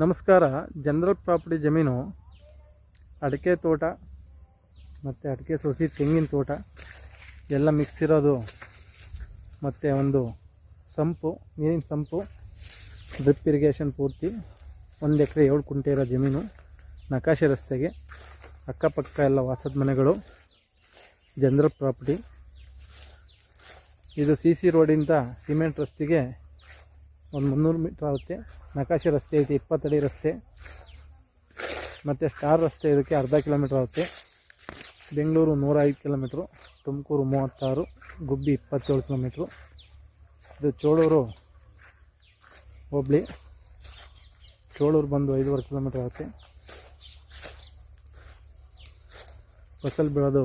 ನಮಸ್ಕಾರ. General property ಜಮೀನು, ಅಡಿಕೆ ತೋಟ ಮತ್ತು ಅಡಿಕೆ ಸೊಸಿ ತೆಂಗಿನ ತೋಟ ಎಲ್ಲ ಮಿಕ್ಸ್ ಇರೋದು ಮತ್ತು ಒಂದು ಸಂಪು, ನೀರಿನ ಸಂಪು ಡ್ರಿಪ್ ಇರಿಗೇಷನ್ ಪೂರ್ತಿ ಒಂದು ಎಕರೆ ಏಳು ಕುಂಟೆ ಇರೋ ಜಮೀನು, ನಕಾಶೆ ರಸ್ತೆಗೆ ಅಕ್ಕಪಕ್ಕ ಎಲ್ಲ ವಾಸದ ಮನೆಗಳು ಜನರಲ್ ಪ್ರಾಪರ್ಟಿ ಇದು ಸಿ ಸಿ ರೋಡಿಂದ ಸಿಮೆಂಟ್ ರಸ್ತೆಗೆ ಒಂದು ಮುನ್ನೂರು ಮೀಟ್ರ್ ಆಗುತ್ತೆ. ನಕಾಶಿ ರಸ್ತೆ ಐತಿ ಇಪ್ಪತ್ತಡಿ ರಸ್ತೆ. ಮತ್ತು ಸ್ಟಾರ್ ರಸ್ತೆ ಇದಕ್ಕೆ ಅರ್ಧ ಕಿಲೋಮೀಟ್ರ್ ಆಗುತ್ತೆ. ಬೆಂಗಳೂರು ನೂರ ಐದು ಕಿಲೋಮೀಟ್ರು, ತುಮಕೂರು ಮೂವತ್ತಾರು, ಗುಬ್ಬಿ ಇಪ್ಪತ್ತೇಳು ಕಿಲೋಮೀಟ್ರು. ಇದು ಚೋಳೂರು ಹೋಬ್ಳಿ. ಚೋಳೂರು ಬಂದು ಐದುವರೆ ಕಿಲೋಮೀಟ್ರ್ ಆಗುತ್ತೆ. ಫಸಲ್ ಬೀಳೋದು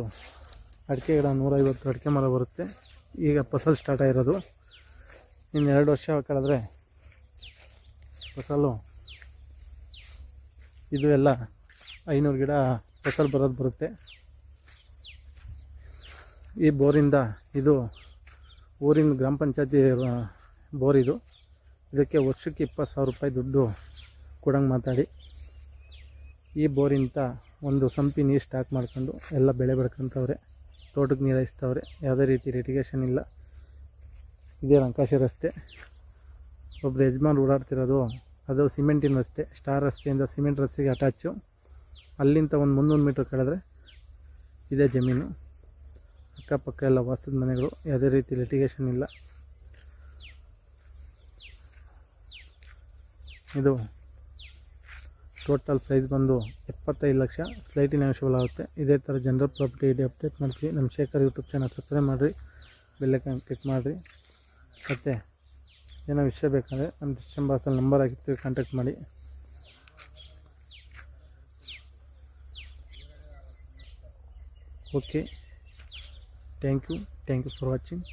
ಅಡಿಕೆ ಗಿಡ ನೂರೈವತ್ತು ಅಡಿಕೆ ಮರ ಬರುತ್ತೆ. ಈಗ ಫಸಲ್ ಸ್ಟಾರ್ಟ್ ಆಗಿರೋದು. ಇನ್ನು ಎರಡು ವರ್ಷ ಕಳೆದ್ರೆ ಫಸಲು ಇದು ಎಲ್ಲ ಐನೂರು ಗಿಡ ಫಸಲು ಬರೋದು ಬರುತ್ತೆ. ಈ ಬೋರಿಂದ ಇದು ಊರಿನ ಗ್ರಾಮ ಪಂಚಾಯತಿ ಬೋರ್ ಇದು. ಇದಕ್ಕೆ ವರ್ಷಕ್ಕೆ ಇಪ್ಪತ್ತು ಸಾವಿರ ರೂಪಾಯಿ ದುಡ್ಡು ಕೊಡಂಗೆ ಮಾತಾಡಿ. ಈ ಬೋರಿಂದ ಒಂದು ಸಂಪಿ ನೀರು ಸ್ಟಾಕ್ ಮಾಡ್ಕೊಂಡು ಎಲ್ಲ ಬೆಳೆ ಬೆಳ್ಕೊಂತವ್ರೆ, ತೋಟಕ್ಕೆ ನೀರು ಹಾಯಿಸ್ತವ್ರೆ. ಯಾವುದೇ ರೀತಿ ರಿಟಿಗೇಷನ್ ಇಲ್ಲ. ಇದೇ ರಂಕಾಶಿ ರಸ್ತೆ. ಒಬ್ಬರು ಯಜಮಾನ್ ಓಡಾಡ್ತಿರೋದು. ಅದು ಸಿಮೆಂಟಿನ ರಸ್ತೆ. ಸ್ಟಾರ್ ರಸ್ತೆಯಿಂದ ಸಿಮೆಂಟ್ ರಸ್ತೆಗೆ ಅಟ್ಯಾಚು. ಅಲ್ಲಿಂದ ಒಂದು ಮುನ್ನೂರು ಮೀಟ್ರ್ ಕಳೆದ್ರೆ ಇದೇ ಜಮೀನು. ಅಕ್ಕಪಕ್ಕ ಎಲ್ಲ ವಾಸದ ಮನೆಗಳು. ಯಾವುದೇ ರೀತಿ ಲಿಟಿಗೇಷನ್ ಇಲ್ಲ. ಇದು ಟೋಟಲ್ ಪ್ರೈಸ್ ಬಂದು ಎಪ್ಪತ್ತೈದು ಲಕ್ಷ. ಸ್ಲೈಟಿನ ಆಗುತ್ತೆ. ಇದೇ ಥರ ಜನರಲ್ ಪ್ರಾಪರ್ಟಿ ಇದೆ. ಅಪ್ಡೇಟ್ ಮಾಡ್ತೀವಿ. ನಮ್ಮ ಶೇಖರ್ ಯೂಟ್ಯೂಬ್ ಚಾನಲ್ ಸಬ್ಸ್ಕ್ರೈಬ್ ಮಾಡಿರಿ. ಬೆಲ್ಲೈಕನ್ ಕ್ಲಿಕ್ ಮಾಡಿರಿ. ಮತ್ತು ಏನೋ ವಿಷಯ ಬೇಕಂದರೆ ನಮ್ಮ ಡಿಸ್ಟಮ್ ಬಾಕ್ಸಲ್ಲಿ ನಂಬರ್ ಆಗಿರ್ತೀವಿ ಕಾಂಟ್ಯಾಕ್ಟ್ ಮಾಡಿ. Okay thank you thank you for watching